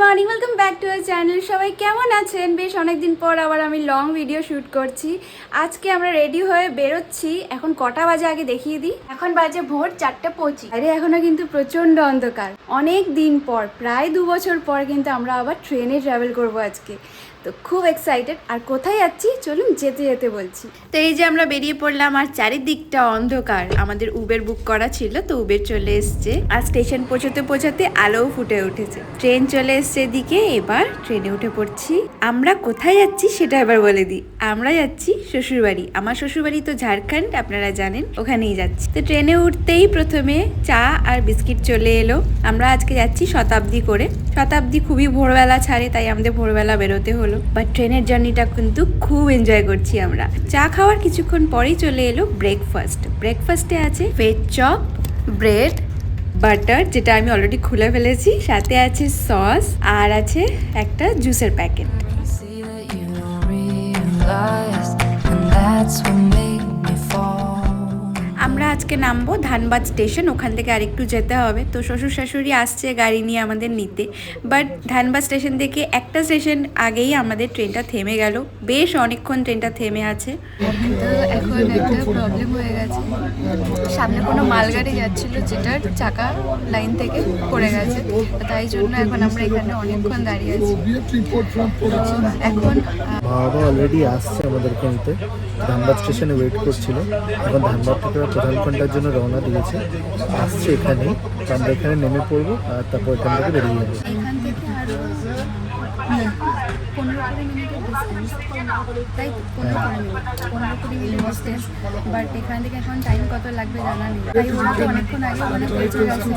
Morning welcome back to our channel সবাই কেমন আছেন? বেশ অনেকদিন পর আবার আমি লং ভিডিও শ্যুট করছি। আজকে আমরা রেডি হয়ে বেরোচ্ছি। এখন কটা বাজে আগে দেখিয়ে দিই। এখন বাজে ভোর চারটে পঁচিশ। আরে এখনও কিন্তু প্রচণ্ড অন্ধকার। অনেক দিন পর, প্রায় দু বছর পর কিন্তু আমরা আবার ট্রেনে ট্রাভেল করব আজকে। তো খুব এক্সাইটেড আর কোথায় যাচ্ছি? চলুন যেতে যেতে বলছি। তো এই যে আমরা বেরিয়ে পড়লাম, আর চারিদিকটা অন্ধকার। আমাদের উবের বুক করা ছিল, তো উবের চলে এসছে। আর স্টেশন পৌঁছতে পৌঁছাতে আলোও ফুটে উঠেছে। ট্রেন চলে এদিকে এবার ট্রেনে উঠে পড়ছি। আমরা কোথায় যাচ্ছি সেটা এবার বলে দিই। আমরা যাচ্ছি শ্বশুরবাড়ি। আমার শ্বশুরবাড়ি তো ঝাড়খণ্ড, আপনারা জানেন, ওখানেই যাচ্ছি। তো ট্রেনে উঠতেই প্রথমে চা আর বিস্কিট চলে এলো। আমরা আজকে যাচ্ছি শতাব্দী করে। শতাব্দী খুবই ভোরবেলা ছাড়ে, তাই আমাদের ভোরবেলা বেরোতে হলো। বাট ট্রেনের জার্নিটা কিন্তু খুব এনজয় করছি আমরা। চা খাওয়ার কিছুক্ষণ পরেই চলে এলো ব্রেকফাস্ট ব্রেকফাস্টে আছে ভেজ চপ ব্রেড বাটার যেটা আমি অলরেডি খুলে ফেলেছি। সাথে আছে সস আর আছে একটা জুসের প্যাকেট আমরা আজকে নামবো ধানবাদ স্টেশন ওখান থেকে আরেকটু যেতে হবে। তো শ্বশুর শাশুড়ি আসছে গাড়ি নিয়ে আমাদের নিতে। বাট ধানবাদ স্টেশন থেকে একটা স্টেশন আগেই আমাদের ট্রেনটা থেমে গেল। বেশ অনেকক্ষণ ট্রেনটা থেমে আছে। তো এখন একটা প্রবলেম হয়ে গেছে। সামনে কোনো মালগাড়ি যাচ্ছিল যেটার চাকা লাইন থেকে পড়ে গেছে। তাই জন্য এখন আমরা এখানে অনেকক্ষণ দাঁড়িয়ে আছি। এখন বাবা অলরেডি আসছে আমাদেরকে নিতে ধানবাদ স্টেশনে ওয়েট করছিল। এখন ধানবাদ থেকে ঘণ্টার জন্য রওনা দিয়েছে। আসছে এখানে আমরা এখানে নেমে পড়ব আর তারপর এখান থেকে বেরিয়ে যাব। এখান থেকে আরও পনেরো কুড়ি মিনিটের ডিস্টেন্স তাই তো? পনেরো কুড়ি মিনিট পনেরো কুড়ি মিনিট ডিস্টেন্স বাট এখান থেকে এখন টাইম কত লাগবে জানা নেই। তাই ওরা তো অনেকক্ষণ আগে ওখানে পৌঁছে গেছে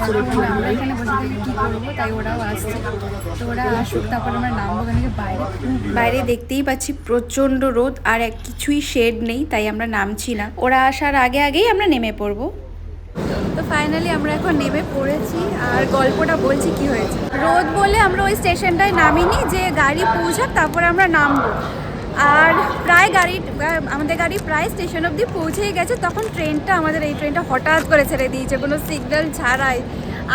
আমরা এখানে বসে থেকে কী করব তাই ওরাও আসছে। তো ওরা আসুক তারপর আমরা নামবো ওখানে বাইরে। বাইরে দেখতেই পাচ্ছি প্রচণ্ড রোদ আর এক কিছুই শেড নেই তাই আমরা নামছি না। ওরা আসার আগে আগেই আমরা নেমে পড়ব? তো ফাইনালি আমরা এখন নেমে পড়েছি আর গল্পটা বলছি কি হয়েছে। রোদ বলে আমরা ওই স্টেশনটায় নামিনি যে গাড়ি পৌঁছাক, তারপর আমরা নামবো। আর প্রায় গাড়ি আমাদের গাড়ি প্রায় স্টেশন অবধি পৌঁছেই গেছে, তখন ট্রেনটা আমাদের এই ট্রেনটা হঠাৎ করে ছেড়ে দিয়েছে, কোনো সিগন্যাল ছাড়াই।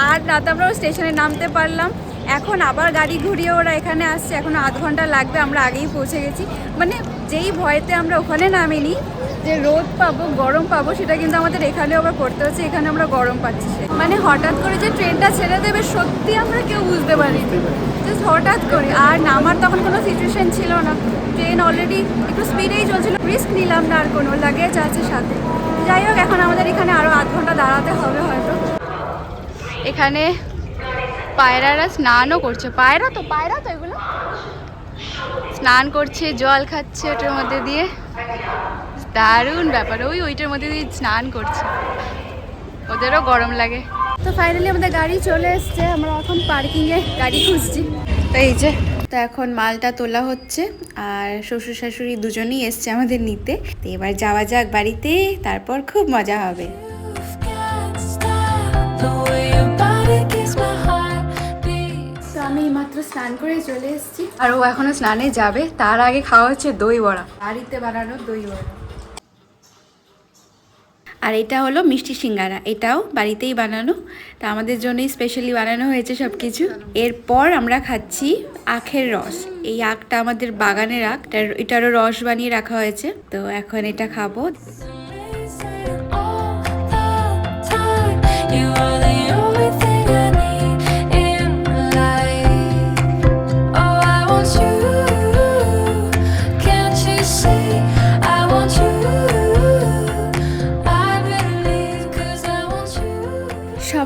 আর রাতে আমরা স্টেশনে নামতে পারলাম। এখন আবার গাড়ি ঘুরিয়ে ওরা এখানে আসছে, এখন আধ ঘণ্টা লাগবে, আমরা আগেই পৌঁছে গেছি। মানে যেই ভয়েতে আমরা ওখানে নামিনি যে রোদ পাবো গরম পাবো সেটা কিন্তু আমাদের এখানেও আবার করতে হচ্ছে এখানে আমরা গরম পাচ্ছি মানে হঠাৎ করে যে ট্রেনটা ছেড়ে দেবে সত্যি আমরা কেউ বুঝতে পারিনি। জাস্ট হঠাৎ করে। আর নামার তখন কোনো সিচুয়েশন ছিল না। ট্রেন অলরেডি একটু স্পিডেই চলছিল রিস্ক নিলাম না আর কোনো লাগেজ আছে সাথে। যাই হোক এখন আমাদের এখানে আরও আধ ঘণ্টা দাঁড়াতে হবে হয়তো। এখানে পায়রারা স্নানও করছে। পায়রা তো পায়রা তো এগুলো। স্নান করছে জল খাচ্ছে ওটার মধ্যে দিয়ে। দারুণ ব্যাপার। ওই ওইটার মধ্যে দিয়ে স্নান করছে। ওদেরও গরম লাগে। তো ফাইনালি আমাদের গাড়ি চলে এসছে। আমরা এখন পার্কিংয়ে গাড়ি খুঁজছি। তো এই যে। তো এখন মালটা তোলা হচ্ছে। আর শ্বশুর শাশুড়ি দুজনেই এসছে আমাদের নিতে। তো এবার যাওয়া যাক বাড়িতে। তারপর খুব মজা হবে। স্নান করে চলে এসেছি। আর ও এখনও স্নানে যাবে। তার আগে খাওয়া হচ্ছে দই বড়া। বাড়িতে বানানো দই বড়া। আর এটা হলো মিষ্টি সিঙ্গারা। এটাও বাড়িতেই বানানো। তা আমাদের জন্যই স্পেশালি বানানো হয়েছে সব কিছু এরপর আমরা খাচ্ছি আখের রস। এই আখটা আমাদের বাগানের আখ। এটার- এটারও রস বানিয়ে রাখা হয়েছে। তো এখন এটা খাব। All the time. You are the only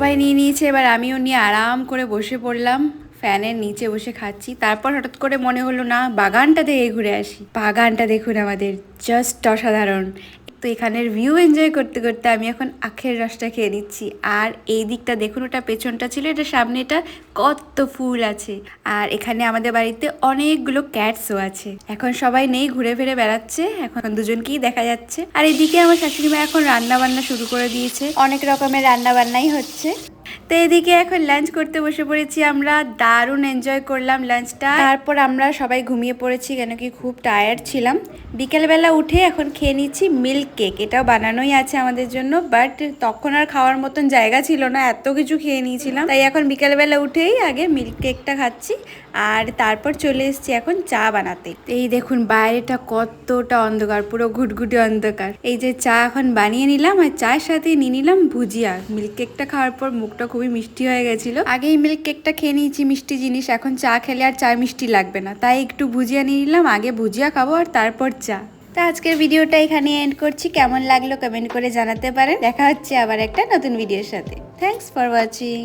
সবাই নিয়ে নিয়েছে, এবার আমিও নিয়ে আরাম করে বসে পড়লাম, ফ্যানের নিচে বসে খাচ্ছি। তারপর হঠাৎ করে মনে হলো, না, বাগানটা দেখে ঘুরে আসি। বাগানটা দেখুন আমাদের জাস্ট অসাধারণ। তো এখানের ভিউ এনজয় করতে করতে আমি এখন আখের রসটা খেয়ে নিচ্ছি। আর এই দিকটা দেখুন, ওটা পেছনটা ছিল, এটা সামনে এটা কত ফুল আছে। আর এখানে আমাদের বাড়িতে অনেকগুলো ক্যাটসও আছে। এখন সবাই নেই, ঘুরে ফিরে বেড়াচ্ছে, এখন দুজনকেই দেখা যাচ্ছে। আর এদিকে আমার শাশুড়ি মা এখন রান্না বান্না শুরু করে দিয়েছে। অনেক রকমের রান্না বান্নাই হচ্ছে। তো এদিকে এখন লাঞ্চ করতে বসে পড়েছি আমরা। দারুণ এনজয় করলাম লাঞ্চটা তারপর আমরা সবাই ঘুমিয়ে পড়েছি, কেন কি খুব টায়ার্ড ছিলাম। বিকেলবেলা উঠে এখন খেয়ে নিচ্ছি মিল্ক কেক এটাও বানানোই আছে আমাদের জন্য বাট তখন আর খাওয়ার মতন জায়গা ছিল না, এত কিছু খেয়ে নিয়েছিলাম। তাই এখন বিকেলবেলা উঠেই আগে মিল্ক কেকটা খাচ্ছি, আর তারপর চলে এসেছি এখন চা বানাতে। এই দেখুন, বাইরেটা কতটা অন্ধকার, পুরো ঘুটঘুটে অন্ধকার। এই যে চা এখন বানিয়ে নিলাম, আর চায়ের সাথে নিয়ে নিলাম ভুজিয়া। মিল্ক কেকটা খাওয়ার পর মুখটা খুবই মিষ্টি হয়ে গেছিল। আগেই মিল্ক কেকটা খেয়ে নিয়েছি, মিষ্টি জিনিস। এখন চা খেলে আর চা মিষ্টি লাগবে না। তাই একটু ভুজিয়া নিয়ে নিলাম, আগে ভুজিয়া খাব আর তারপর চা। তা আজকের ভিডিওটা এখানে এন্ড করছি। কেমন লাগল কমেন্ট করে জানাতে পারেন। দেখা হচ্ছে আবার একটা নতুন ভিডিওর সাথে। Thanks for watching